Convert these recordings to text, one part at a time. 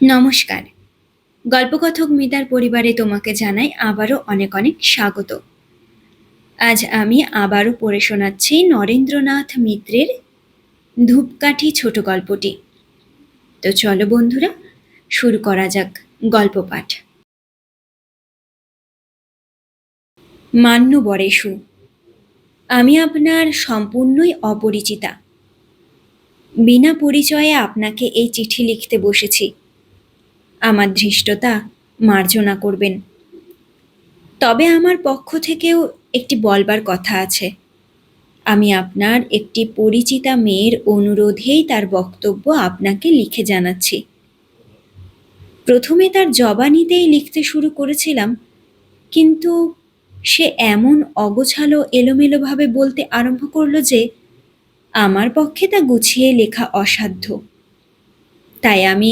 নমস্কার। গল্পকথক মিতার পরিবারে তোমাকে জানাই আবারও অনেক অনেক স্বাগত। আজ আমি আবারও পড়ে শোনাচ্ছি নরেন্দ্রনাথ মিত্রের ধূপকাঠি ছোট গল্পটি। তো চলো বন্ধুরা, শুরু করা যাক গল্প পাঠ। মান্য বরেশু, আমি আপনার সম্পূর্ণই অপরিচিতা। বিনা পরিচয়ে আপনাকে এই চিঠি লিখতে বসেছি। আমার ধৃষ্টতা মার্জনা করবেন। তবে আমার পক্ষ থেকেও একটি বলবার কথা আছে। আমি আপনার একটি পরিচিতা মেয়ের অনুরোধেই তার বক্তব্য আপনাকে লিখে জানাচ্ছি। প্রথমে তার জবানিতেই লিখতে শুরু করেছিলাম, কিন্তু সে এমন অগোছালো, এলোমেলোভাবে বলতে আরম্ভ করল যে, আমার পক্ষে তা গুছিয়ে লেখা অসাধ্য। তাই আমি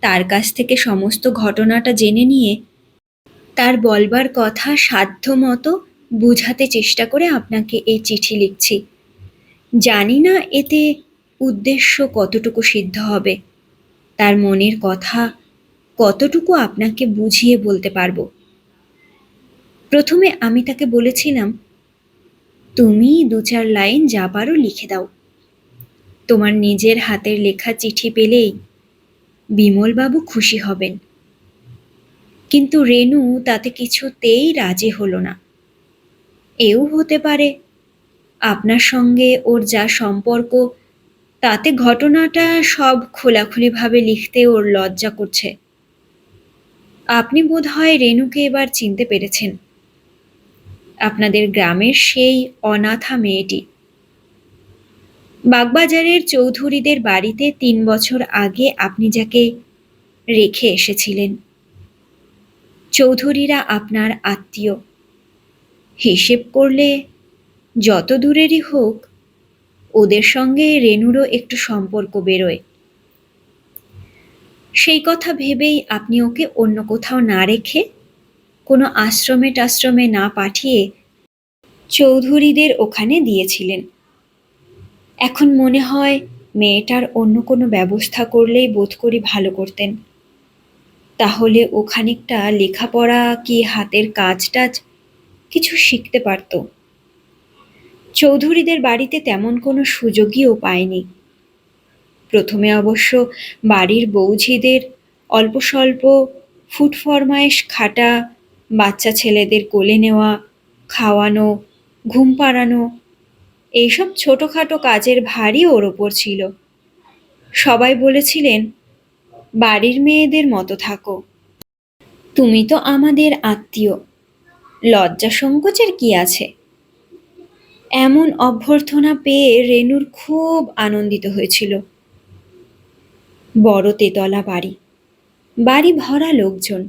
তার কাছ থেকে সমস্ত ঘটনাটা জেনে নিয়ে তার বলবার কথা সাধ্য মতো বুঝাতে চেষ্টা করে আপনাকে এই চিঠি লিখছি। জানি না এতে উদ্দেশ্য কতটুকু সিদ্ধ হবে। তার মনের কথা কতটুকু আপনাকে বুঝিয়ে বলতে পারব? প্রথমে আমি তাকে বলেছিলাম, তুমি দু চার লাইন যা পারো লিখে দাও। তোমার নিজের হাতের লেখা চিঠি পেলেই বিমলবাবু খুশি হবেন। কিন্তু রেনু তাতে কিছুতেই রাজি হলো না। এও হতে পারে, আপনার সঙ্গে ওর যা সম্পর্ক, তাতে ঘটনাটা সব খোলাখুলিভাবে লিখতে ওর লজ্জা করছে। আপনি বোধ হয় রেনুকে এবার চিনতে পেরেছেন। আপনাদের গ্রামের সেই অনাথা মেয়েটি। বাগবাজারের চৌধুরীদের বাড়িতে তিন বছর আগে আপনি যাকে রেখে এসেছিলেন। চৌধুরীরা আপনার আত্মীয়। হিসেব করলে যত দূরেরই হোক, ওদের সঙ্গে রেনুরও একটু সম্পর্ক বেরোয়। সেই কথা ভেবেই আপনি ওকে অন্য কোথাও না রেখে কোনো আশ্রমে টাশ্রমে না পাঠিয়ে চৌধুরীদের ওখানে দিয়েছিলেন। এখন মনে হয় মেয়েটার অন্য কোনো ব্যবস্থা করলেই বোধ করি ভালো করতেন। তাহলে ও খানিকটা লেখাপড়া কি হাতের কাজ টাজ কিছু শিখতে পারত। চৌধুরীদের বাড়িতে তেমন কোনো সুযোগইও পায়নি। প্রথমে অবশ্য বাড়ির বৌঝিদের অল্প স্বল্প ফুট ফরমায়েশ খাটা, বাচ্চা ছেলেদের কোলে নেওয়া, খাওয়ানো, ঘুম পাড়ানো এইসব ছোটোখাটো কাজের ভারই ওর ওপর ছিল। সবাই বলেছিলেন, বাড়ির মেয়েদের মতো থাকো। তুমি তো আমাদের আত্মীয়। লজ্জা সংকোচের কি আছে? এমন অভ্যর্থনা পেয়ে রেনুর খুব আনন্দিত হয়েছিল। বড় তেতলা বাড়ি বাড়ি ভরা লোকজন।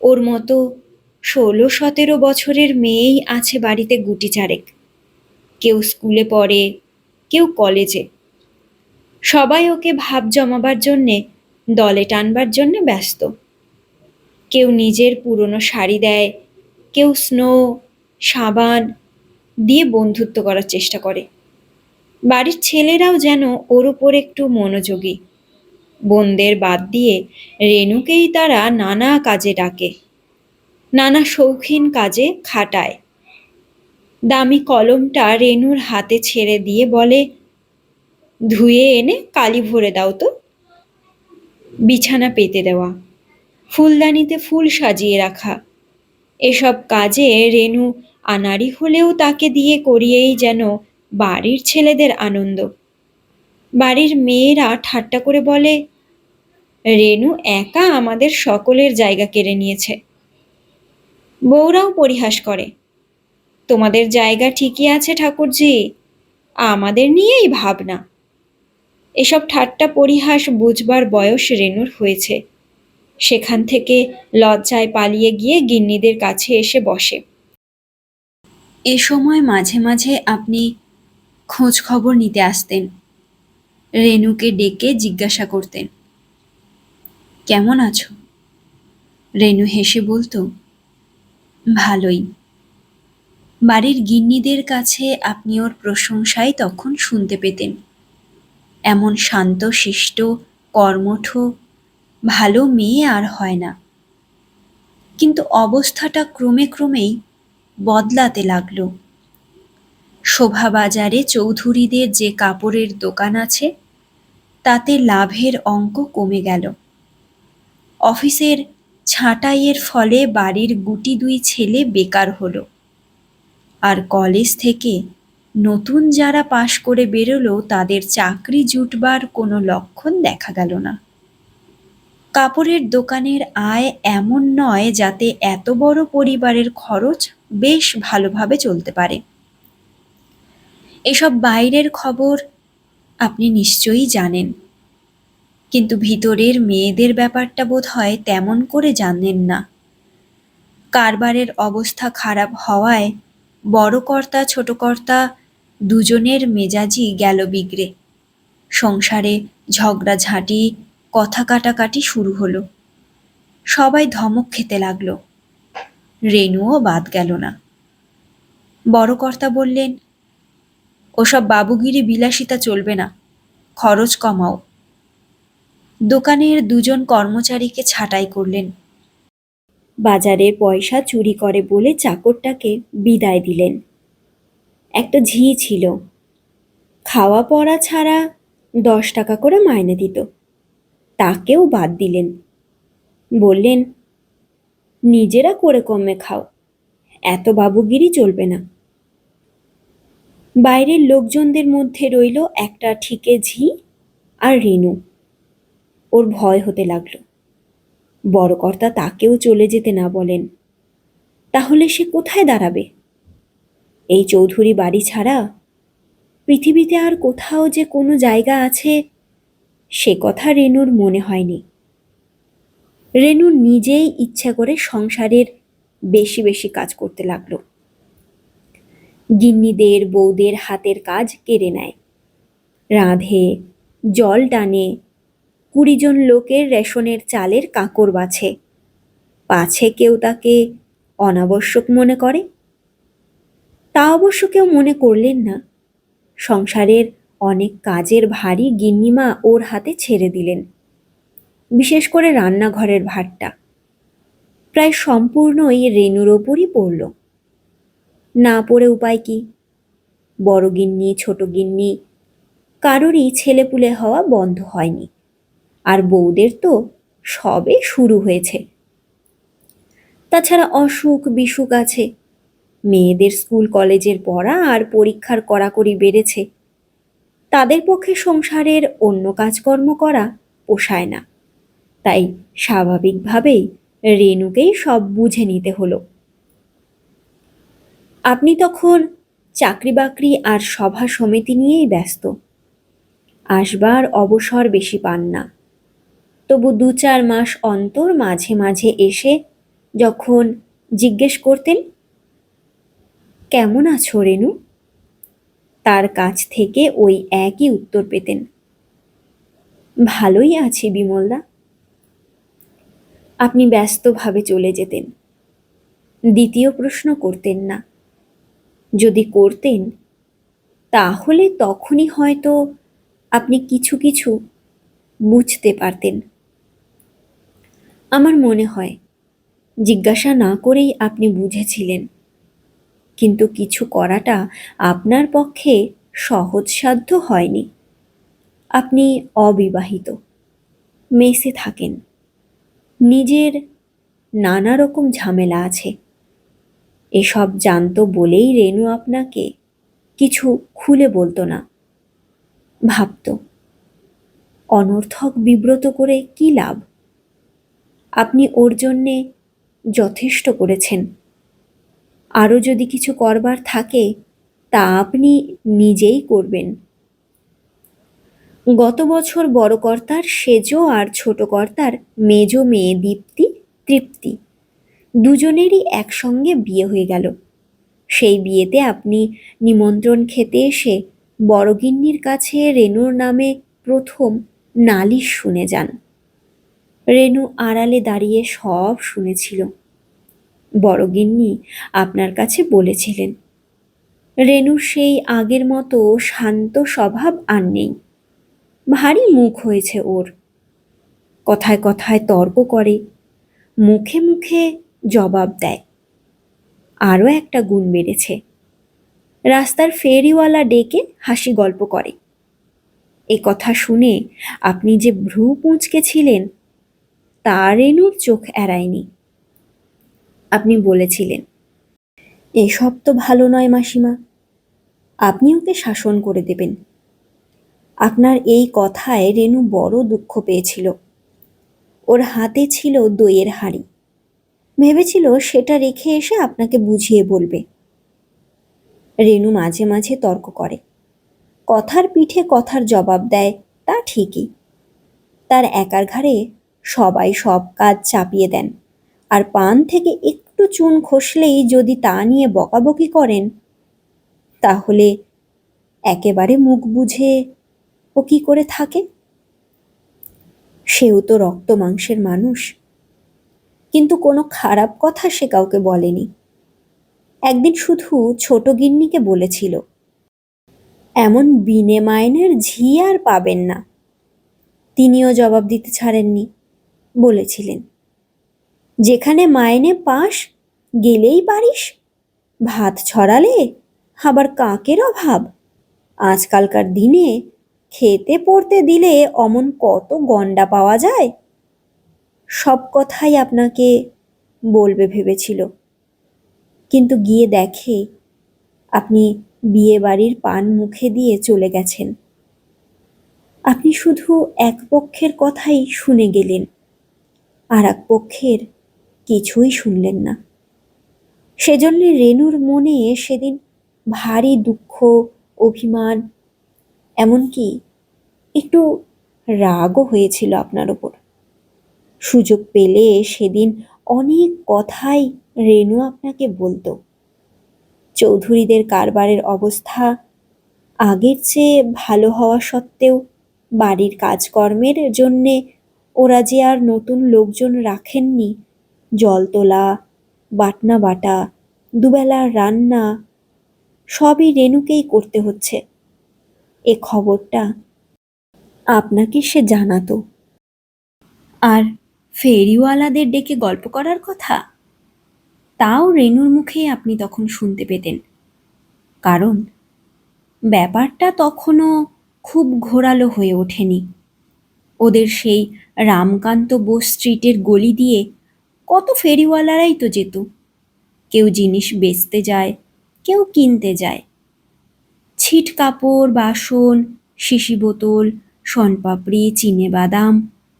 ওর মতো ষোলো সতেরো বছরের মেয়েই আছে বাড়িতে গুটি চারেক। কেউ স্কুলে পড়ে, কেউ কলেজে। সবাই ওকে ভাব জমাবার জন্যে, দলে টানবার জন্যে ব্যস্ত। কেউ নিজের পুরনো শাড়ি দেয়, কেউ স্নো, সাবান দিয়ে বন্ধুত্ব করার চেষ্টা করে। বাড়ির ছেলেরাও যেন ওর ওপর একটু মনোযোগী। বোনদের বাদ দিয়ে রেণুকেই তারা নানা কাজে ডাকে, নানা শৌখিন কাজে খাটায়। দামি কলমটা রেনুর হাতে ছেড়ে দিয়ে বলে, ধুয়ে এনে কালি ভরে দাও তো। বিছানা পেতে দেওয়া। ফুলদানিতে ফুল সাজিয়ে রাখা। এসব কাজে রেনু আনাড়ি হলেও তাকে দিয়ে করিয়েই যেন বাড়ির ছেলেদের আনন্দ। বাড়ির মেয়েরা ঠাট্টা করে বলে, রেনু একা আমাদের সকলের জায়গা কেড়ে নিয়েছে। বউরাও পরিহাস করে। তোমাদের জায়গা ঠিকই আছে ঠাকুরজি। আমাদের নিয়েই ভাবনা। এসব ঠাট্টা পরিহাস বুঝবার বয়স রেনুর হয়েছে। সেখান থেকে লজ্জায় পালিয়ে গিয়ে গিন্নিদের কাছে এসে বসে। এ সময় মাঝে মাঝে আপনি খোঁজ খবর নিতে আসতেন। রেনুকে ডেকে জিজ্ঞাসা করতেন, কেমন আছো? রেনু হেসে বলতো, ভালোই। বাড়ির গিন্নিদের কাছে আপনি ওর প্রশংসাই তখন শুনতে পেতেন। এমন শান্ত, শিষ্ট, কর্মঠ, ভালো মেয়ে আর হয় না। কিন্তু অবস্থাটা ক্রমে ক্রমেই বদলাতে লাগল। শোভাবাজারে চৌধুরীদের যে কাপড়ের দোকান আছে, তাতে লাভের অঙ্ক কমে গেল। অফিসের ছাঁটাইয়ের ফলে বাড়ির গুটি দুই ছেলে বেকার হলো। আর কলেজ থেকে নতুন যারা পাশ করে বেরোলো, তাদের চাকরি জুটবার কোনো লক্ষণ দেখা গেল না। কাপড়ের দোকানের আয় এমন নয় যাতে এত বড় পরিবারের খরচ বেশ ভালোভাবে চলতে পারে। এসব বাইরের খবর আপনি নিশ্চয়ই জানেন। কিন্তু ভিতরের মেয়েদের ব্যাপারটা বোধ হয় তেমন করে জানেন না। কারবারের অবস্থা খারাপ হওয়ায় বড় কর্তা, ছোট কর্তা, দুজনের মেজাজই গেল বিগড়ে। সংসারে ঝগড়াঝাঁটি কথা কাটাকাটি শুরু হলো। সবাই ধমক খেতে লাগল। রেনুও বাদ গেল না। বড় কর্তা বললেন, ওসব বাবুগিরি বিলাসিতা চলবে না, খরচ কমাও। দোকানের দুজন কর্মচারীকে ছাঁটাই করলেন। বাজারের পয়সা চুরি করে বলে চাকরটাকে বিদায় দিলেন। একটা ঝি ছিল। খাওয়া পড়া ছাড়া দশ টাকা করে মাইনে দিত। তাকেও বাদ দিলেন। বললেন, নিজেরা করে কমে খাও, এত বাবুগিরি চলবে না। বাইরের লোকজনদের মধ্যে রইল একটা ঠিকে ঝি আর রেনু। ওর ভয় হতে লাগল। বড় কর্তা তাকেও চলে যেতে না বলেন। তাহলে সে কোথায় দাঁড়াবে? এই চৌধুরী বাড়ি ছাড়া পৃথিবীতে আর কোথাও যে কোনো জায়গা আছে, সে কথা রেনুর মনে হয়নি। রেনু নিজেই ইচ্ছা করে সংসারের বেশি বেশি কাজ করতে লাগল। গিন্নিদের বৌদের হাতের কাজ কেড়ে নেয়। রাঁধে, জল টানে কুড়িজন লোকের রেশনের চালের কাঁকর বাছে। পাছে কেউ তাকে অনাবশ্যক মনে করে? তা অবশ্য কেউ মনে করলেন না। সংসারের অনেক কাজের ভারী গিন্নিমা ওর হাতে ছেড়ে দিলেন। বিশেষ করে রান্নাঘরের ভারটা প্রায় সম্পূর্ণই রেণুর ওপরই পড়ল। না পড়ে উপায় কি? বড় গিন্নি, ছোট গিন্নি, কারোরই ছেলেপুলে হওয়া বন্ধ হয়নি। আর বউদের তো সবে শুরু হয়েছে। তাছাড়া অসুখ বিসুখ আছে। মেয়েদের স্কুল, কলেজের পড়া আর পরীক্ষার কড়াকড়ি বেড়েছে। তাদের পক্ষে সংসারের অন্য কাজকর্ম করা পোষায় না। তাই স্বাভাবিকভাবেই রেণুকেই সব বুঝে নিতে হলো। আপনি তখন চাকরি বাকরি আর সভা সমিতি নিয়েই ব্যস্ত। আসবার অবসর বেশি পান না। তবু দু চার মাস অন্তর মাঝে মাঝে এসে যখন জিজ্ঞেস করতেন, কেমন আছো রেনু? তার কাছ থেকে ওই একই উত্তর পেতেন, ভালোই আছি বিমলদা। আপনি ব্যস্তভাবে চলে যেতেন। দ্বিতীয় প্রশ্ন করতেন না। যদি করতেন, তাহলে তখনই হয়তো আপনি কিছু কিছু বুঝতে পারতেন। আমার মনে হয়, জিজ্ঞাসা না করেই আপনি বুঝেছিলেন। কিন্তু কিছু করাটা আপনার পক্ষে সহজসাধ্য হয়নি। আপনি অবিবাহিত, মেসে থাকেন। নিজের নানা রকম ঝামেলা আছে। এসব জানতো বলেই রেনু আপনাকে কিছু খুলে বলতো না। ভাবত, অনর্থক বিব্রত করে কি লাভ? আপনি ওর জন্যে যথেষ্ট করেছেন। আরও যদি কিছু করবার থাকে, তা আপনি নিজেই করবেন। গত বছর বড় কর্তার সেজ আর ছোট কর্তার মেজ মেয়ে দীপ্তি তৃপ্তি দুজনেরই একসঙ্গে বিয়ে হয়ে গেল। সেই বিয়েতে আপনি নিমন্ত্রণ খেতে এসে বড়গিন্নির কাছে রেনুর নামে প্রথম নালিশ শুনে যান। রেনু আড়ালে দাঁড়িয়ে সব শুনেছিল। বড়গিন্নি আপনার কাছে বলেছিলেন। রেনুর সেই আগের মতো শান্ত স্বভাব আর নেই। ভারী মুখ হয়েছে ওর। কথায় কথায় তর্ক করে, মুখে মুখে জবাব দেয়। আরও একটা গুণ বেড়েছে। রাস্তার ফেরিওয়ালা ডেকে হাসি গল্প করে। এ কথা শুনে আপনি যে ভ্রু কুঁচকেছিলেন তা রেনুর চোখ এড়ায়নি। আপনি বলেছিলেন, এসব তো ভালো নয় মাসিমা। আপনি ওকে শাসন করে দেবেন। আপনার এই কথায় রেনু বড় দুঃখ পেয়েছিল। ওর হাতে ছিল দইয়ের হাঁড়ি। ভেবেছিল সেটা রেখে এসে আপনাকে বুঝিয়ে বলবে। রেনু মাঝে মাঝে তর্ক করে। কথার পিঠে কথার জবাব দেয়, তা ঠিকই। তার একার ঘাড়ে সবাই সব কাজ চাপিয়ে দেন। আর পান থেকে একটু চুন খসলেই যদি তা নিয়ে বকাবকি করেন, তাহলে একেবারে মুখ বুঝে ও কি করে থাকে? সেও তো রক্ত মাংসের মানুষ। কিন্তু কোনো খারাপ কথা সে কাউকে বলেনি। একদিন শুধু ছোট গিন্নিকে বলেছিল, এমন বিনে মাইনের ঝি আর পাবেন না। তিনিও জবাব দিতে ছাড়েননি। বলেছিলেন। যেখানে মাইনে পাস, গেলেই পারিস। ভাত ছড়ালে আবার কাকের অভাব। আজকালকার দিনে খেতে পড়তে দিলে অমন কত গন্ডা পাওয়া যায়। সব কথাই আপনাকে বলবে ভেবেছিল। কিন্তু গিয়ে দেখে আপনি বিয়ে বাড়ির পান মুখে দিয়ে চলে গেছেন। আপনি শুধু এক পক্ষের কথাই শুনে গেলেন। আর এক পক্ষের কিছুই শুনলেন না। সেজন্য রেনুর মনে সেদিন ভারী দুঃখ, অভিমান, এমনকি একটু রাগও হয়েছিল আপনার ওপর। সুযোগ পেলে সেদিন অনেক কথাই রেনু আপনাকে বলতো। চৌধুরীদের কারবারের অবস্থা, আগের চেয়ে ভালো হওয়া সত্ত্বেও বাড়ির কাজকর্মের জন্যে ওরা যে আর নতুন লোকজন রাখেননি, জল তোলা, বাটনা বাটা, দুবেলা রান্না, সবই রেনুকেই করতে হচ্ছে। এ খবরটা আপনাকে সে জানাতো। আর ফেরিওয়ালাদের ডেকে গল্প করার কথা? তাও রেনুর মুখেই আপনি তখন শুনতে পেতেন। কারণ ব্যাপারটা তখনও খুব ঘোরালো হয়ে ওঠেনি। ওদের সেই রামকান্ত বোস স্ট্রিটের গলি দিয়ে কত ফেরিওয়ালারাই তো যেত। কেউ জিনিস বেচতে যায়, কেউ কিনতে যায়। ছিট কাপড়, বাসন, শিশি বোতল, শনপাপড়ি, চিনে বাদাম,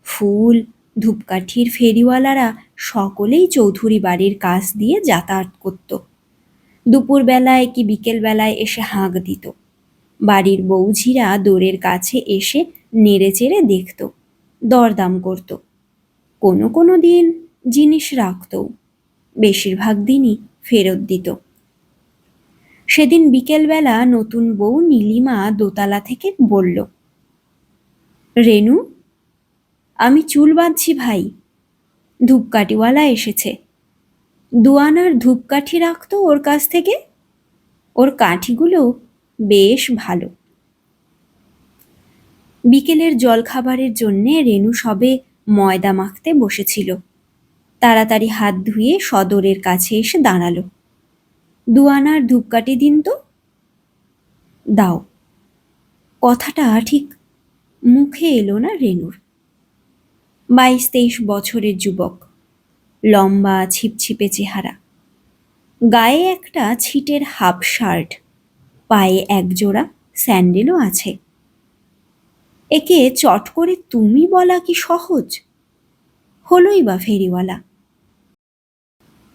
ফুল, ধূপকাঠির ফেরিওয়ালারা সকলেই চৌধুরী বাড়ির কাছ দিয়ে যাতায়াত করত। দুপুরবেলায় কি বিকেলবেলায় এসে হাঁক দিত। বাড়ির বৌঝিরা দোরের কাছে এসে নেড়ে চেড়ে দেখত, দরদাম করত। কোনো কোনো দিন জিনিস রাখতও বেশিরভাগ দিনই ফেরত দিত। সেদিন বিকেলবেলা নতুন বউ নীলিমা দোতলা থেকে বলল, রেনু, আমি চুল বাঁধছি ভাই, ধূপকাঠিওয়ালা এসেছে। দুয়ানার ধূপকাঠি রাখতো ওর কাছ থেকে। ওর কাঠিগুলো বেশ ভালো। বিকেলের জলখাবারের জন্যে রেনু সবে ময়দা মাখতে বসেছিল। তাড়াতাড়ি হাত ধুয়ে সদরের কাছে এসে দাঁড়াল। দুয়ানার ধূপকাঠি দিন তো? দাও। কথাটা ঠিক মুখে এলো না রেনুর বাইশ তেইশ বছরের যুবক। লম্বা, ছিপছিপে চেহারা। গায়ে একটা ছিটের হাফ শার্ট। পায়ে একজোড়া স্যান্ডেলও আছে। একে চট করে তুমি বলা কি সহজ? হলোই বা ফেরিওয়ালা।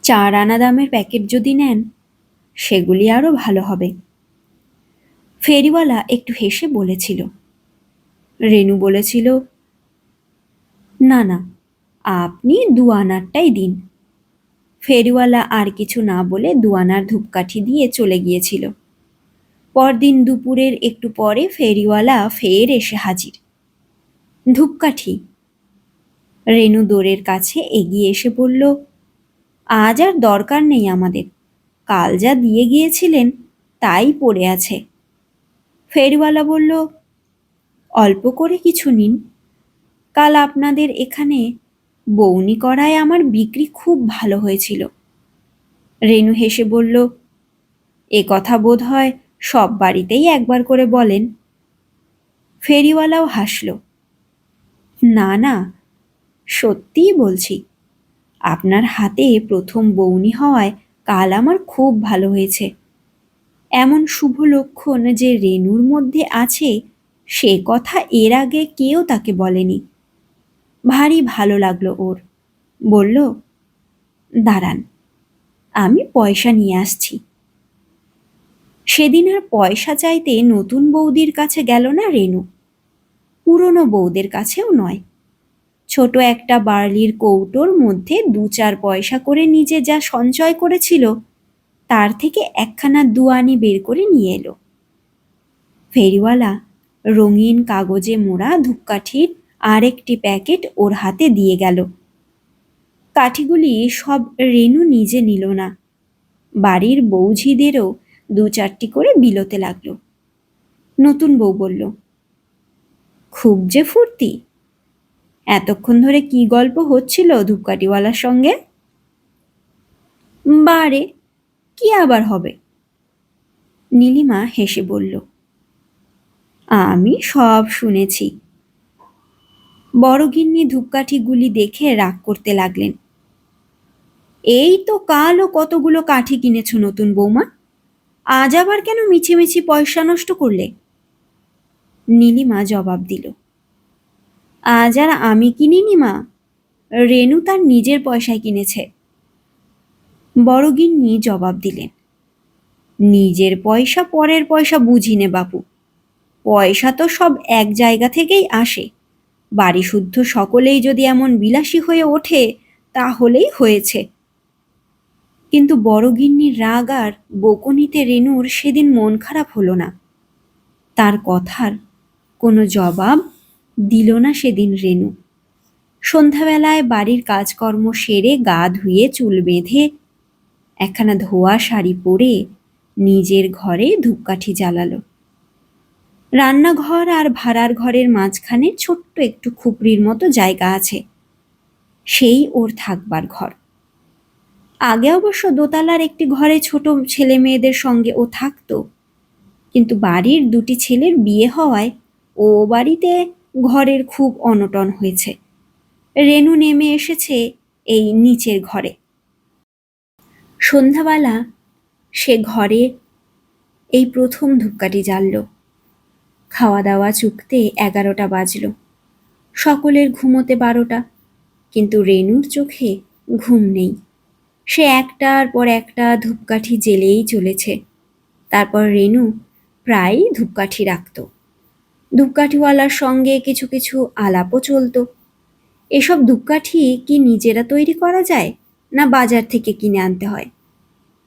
চার আনা দামের প্যাকেট যদি নেন, সেগুলি আরও ভালো হবে। ফেরিওয়ালা একটু হেসে বলেছিল। রেনু বলেছিল, না না, আপনি দু আনারটাই দিন। ফেরিওয়ালা আর কিছু না বলে দুয়ানার ধূপকাঠি দিয়ে চলে গিয়েছিল। পরদিন দুপুরের একটু পরে ফেরিওয়ালা ফের এসে হাজির। ধূপকাঠি। রেনু দোরের কাছে এগিয়ে এসে বলল, আজ আর দরকার নেই আমাদের। কাল যা দিয়ে গিয়েছিলেন, তাই পড়ে আছে। ফেরিওয়ালা বলল, অল্প করে কিছু নিন। কাল আপনাদের এখানে বৌনি করায় আমার বিক্রি খুব ভালো হয়েছিল। রেনু হেসে বলল, এ কথা বোধ হয় সব বাড়িতেই একবার করে বলেন। ফেরিওয়ালাও হাসল। না না, সত্যিই বলছি, আপনার হাতে প্রথম বৌনি হওয়ায় কাল আমার খুব ভালো হয়েছে। এমন শুভ লক্ষণ যে রেনুর মধ্যে আছে, সে কথা এর আগে কেউ তাকে বলেনি। ভারী ভালো লাগল ওর। বলল, দাঁড়ান, আমি পয়সা নিয়ে আসছি। সেদিন আর পয়সা চাইতে নতুন বৌদির কাছে গেল না রেনু পুরনো বৌদের কাছেও নয়। ছোট একটা বার্লির কৌটোর মধ্যে দু চার পয়সা করে নিজে যা সঞ্চয় করেছিল, তার থেকে একখানা দুয়ানি বের করে নিয়ে এলো। ফেরিওয়ালা রঙিন কাগজে মোড়া ধূপকাঠির আরেকটি প্যাকেট ওর হাতে দিয়ে গেল। কাঠিগুলি সব রেনু নিজে নিল না। বাড়ির বৌঝিদেরও দু চারটি করে বিলোতে লাগল। নতুন বউ বলল, খুব যে ফুর্তি। এতক্ষণ ধরে কি গল্প হচ্ছিল ধূপকাঠিওয়ালার সঙ্গে? বারে, কি আবার হবে? নীলিমা হেসে বলল, আমি সব শুনেছি। বড়গিন্নি ধূপকাঠিগুলি দেখে রাগ করতে লাগলেন, এই তো কালও কতগুলো কাঠি কিনেছ নতুন বৌমা? আজ আবার কেন মিছিমিছি পয়সা নষ্ট করলে? নীলিমা জবাব দিল, আজ আর আমি কিনিনি মা, রেনু তার নিজের পয়সায় কিনেছে। বড়গিন্নি জবাব দিলেন, নিজের পয়সা পরের পয়সা বুঝি নে বাপু, পয়সা তো সব এক জায়গা থেকেই আসে বাড়ি শুদ্ধ সকলেই যদি এমন বিলাসী হয়ে ওঠে, তাহলেই হয়েছে। কিন্তু বড়গিন্নির রাগ আর বকুনিতে রেনুর সেদিন মন খারাপ হলো না। তার কথার কোনো জবাব দিল না সেদিন রেনু। সন্ধ্যাবেলায় বাড়ির কাজকর্ম সেরে গা ধুয়ে চুল বেঁধে একখানা ধোয়া শাড়ি পরে নিজের ঘরে ধূপকাঠি জ্বালালো। রান্নাঘর আর ভাড়ার ঘরের মাঝখানে ছোট্ট একটু খুপড়ির মতো জায়গা আছে। সেই ওর থাকবার ঘর। আগে অবশ্য দোতলার একটি ঘরে ছোট ছেলে মেয়েদের সঙ্গে ও থাকতো। কিন্তু বাড়ির দুটি ছেলের বিয়ে হওয়ায় ও বাড়িতে ঘরের খুব অনটন হয়েছে। রেনু নেমে এসেছে এই নিচের ঘরে। সন্ধ্যাবেলা সে ঘরে এই প্রথম ধূপকাঠি জ্বালল। খাওয়া দাওয়া চুকতে এগারোটা বাজল। সকলের ঘুমোতে বারোটা। কিন্তু রেনুর চোখে ঘুম নেই। সে একটার পর একটা ধূপকাঠি জেলেই চলেছে। তারপর রেনু প্রায়ই ধূপকাঠি রাখত। ধূপকাঠিওয়ালার সঙ্গে কিছু কিছু আলাপও চলতো। এসব ধূপকাঠি কি নিজেরা তৈরি করা যায় না বাজার থেকে কিনে আনতে হয়?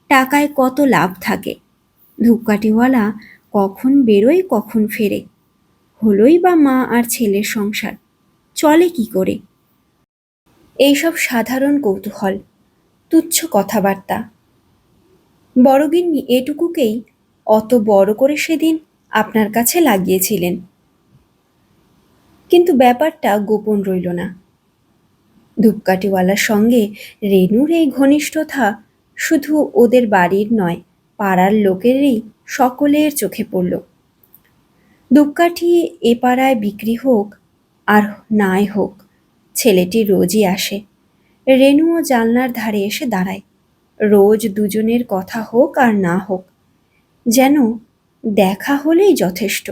টাকায় কত লাভ থাকে? ধূপকাঠিওয়ালা কখন বেরোয়, কখন ফেরে? হলোই বা মা আর ছেলের সংসার, চলে কি করে? এইসব সাধারণ কৌতূহল। তুচ্ছ কথাবার্তা। বড়গিন্নি এটুকুকেই অত বড় করে সেদিন আপনার কাছে লাগিয়েছিলেন। কিন্তু ব্যাপারটা গোপন রইল না। ধূপকাঠিওয়ালার সঙ্গে রেনুর এই ঘনিষ্ঠতা শুধু ওদের বাড়ির নয়, পাড়ার লোকেরই সকলের চোখে পড়ল। ধূপকাঠি এ পাড়ায় বিক্রি হোক আর নাই হোক, ছেলেটি রোজই আসে। রেনুও জানলার ধারে এসে দাঁড়ায়। রোজ দুজনের কথা হোক আর না হোক, যেন দেখা হলেই যথেষ্ট।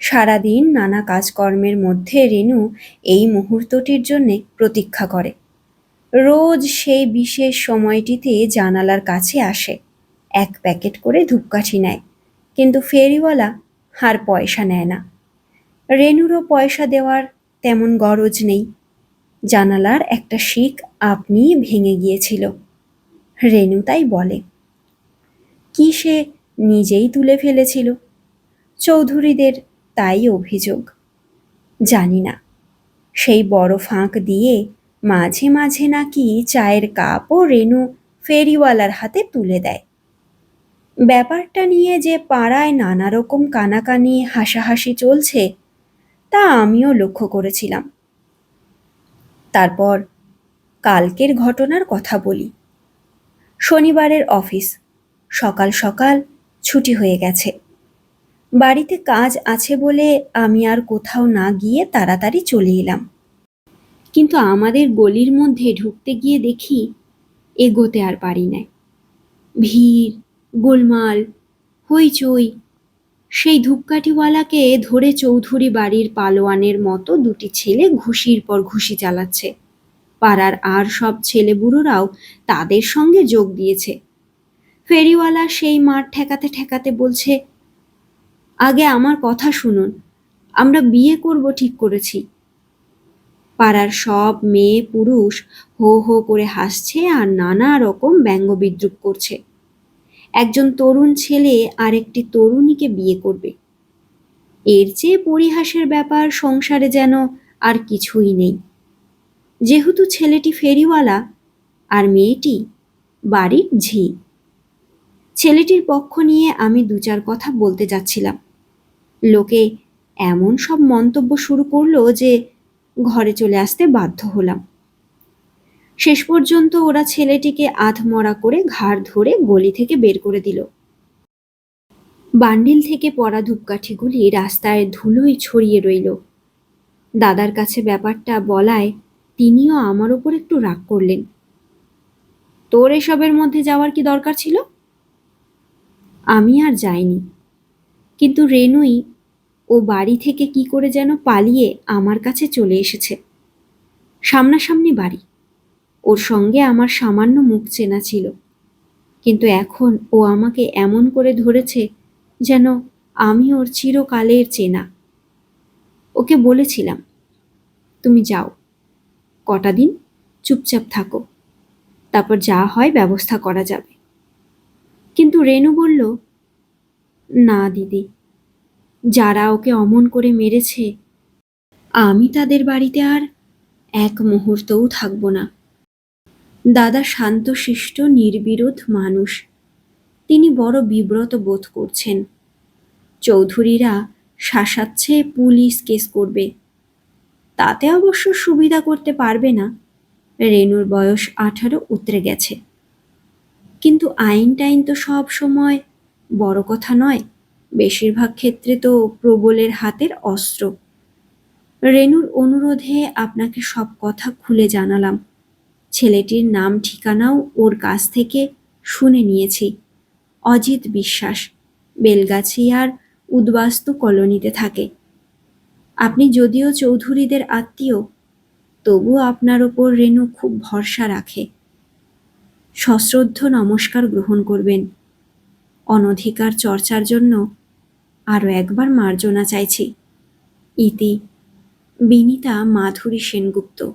সারাদিন নানা কাজকর্মের মধ্যে রেনু এই মুহূর্তটির জন্যে প্রতীক্ষা করে। রোজ সেই বিশেষ সময়টিতে জানালার কাছে আসে, এক প্যাকেট করে ধূপকাঠি নেয়, কিন্তু ফেরিওয়ালা আর পয়সা নেয় না। রেনুরও পয়সা দেওয়ার তেমন গরজ নেই। জানালার একটা শিক আপনিই ভেঙে গিয়েছিল। রেনু তাই বলে। কি সে নিজেই তুলে ফেলেছিল? চৌধুরীদের তাই অভিযোগ। জানি না। সেই বড় ফাঁক দিয়ে মাঝে মাঝে নাকি চায়ের কাপও রেনু ফেরিওয়ালার হাতে তুলে দেয়। ব্যাপারটা নিয়ে যে পাড়ায় নানা রকম কানাকানি, হাসাহাসি চলছে, তা আমিও লক্ষ্য করেছিলাম। তারপর কালকের ঘটনার কথা বলি। শনিবারের অফিস। সকাল সকাল ছুটি হয়ে গেছে। বাড়িতে কাজ আছে বলে আমি আর কোথাও না গিয়ে তাড়াতাড়ি চলে এলাম। কিন্তু আমাদের গলির মধ্যে ঢুকতে গিয়ে দেখি এগোতে আর পারি না ভিড়, গোলমাল, হইচই, সেই ধূপকাঠিওয়ালাকে ধরে চৌধুরী বাড়ির পালোয়ানের মতো দুটি ছেলে ঘুষির পর ঘুষি চালাচ্ছে। পাড়ার আর সব ছেলেবুড়োরাও তাদের সঙ্গে যোগ দিয়েছে। ফেরিওয়ালা সেই মাঠ ঠেকাতে ঠেকাতে বলছে, আগে আমার কথা শুনুন, আমরা বিয়ে করব ঠিক করেছি। পাড়ার সব মেয়ে পুরুষ হো হো করে হাসছে আর নানা রকম ব্যঙ্গ বিদ্রুপ করছে। একজন তরুণ ছেলে আর একটি তরুণীকে বিয়ে করবে। এর চেয়ে পরিহাসের ব্যাপার সংসারে যেন আর কিছুই নেই। যেহেতু ছেলেটি ফেরিওয়ালা আর মেয়েটি বাড়ির ঝি। ছেলেটির পক্ষ নিয়ে আমি দু চার কথা বলতে যাচ্ছিলাম। লোকে এমন সব মন্তব্য শুরু করল যে ঘরে চলে আসতে বাধ্য হলাম। শেষ পর্যন্ত ওরা ছেলেটিকে আধমরা করে ঘাড় ধরে গলি থেকে বের করে দিল। বান্ডিল থেকে পড়া ধূপকাঠিগুলি রাস্তায় ধুলোয় ছড়িয়ে রইল। দাদার কাছে ব্যাপারটা বলায় তিনিও আমার ওপর একটু রাগ করলেন। তোর এসবের মধ্যে যাওয়ার কি দরকার ছিল? আমি আর যাইনি। কিন্তু রেনুই ও বাড়ি থেকে কি করে যেন পালিয়ে আমার কাছে চলে এসেছে। সামনাসামনি বাড়ি। ওর সঙ্গে আমার সামান্য মুখ চেনা ছিল। কিন্তু এখন ও আমাকে এমন করে ধরেছে যেন আমি ওর চিরকালের চেনা। ওকে বলেছিলাম, তুমি যাও। কটা দিন চুপচাপ থাকো। তারপর যা হয় ব্যবস্থা করা যাবে। কিন্তু রেনু বলল, না, দিদি। যারা ওকে অমন করে মেরেছে, আমি তাদের বাড়িতে আর এক মুহূর্তও থাকব না। দাদা শান্তশিষ্ট, নির্বিরোধ মানুষ। তিনি বড় বিব্রত বোধ করছেন। চৌধুরীরা শাসাচ্ছে পুলিশ কেস করবে। তাতে অবশ্য সুবিধা করতে পারবে না। রেনুর বয়স আঠারো উতরে গেছে। কিন্তু আইন টাইন তো সব সময় বড় কথা নয়। বেশিরভাগ ক্ষেত্রে তো প্রবলের হাতের অস্ত্র। রেনুর অনুরোধে আপনাকে সব কথা খুলে জানালাম। ছেলেটির নাম ঠিকানাও ওর কাছ থেকে শুনে নিয়েছি। অজিত বিশ্বাস, বেলগাছিয়ার উদ্বাস্তু কলোনিতে থাকে। আপনি যদিও চৌধুরীদের আত্মীয়, তবুও আপনার ওপর রেণু খুব ভরসা রাখে। সশ্রদ্ধ নমস্কার গ্রহণ করবেন। অনধিকার চর্চার জন্য আরও একবার মার্জনা চাইছি। ইতি, বিনিতা মাধুরী সেনগুপ্ত।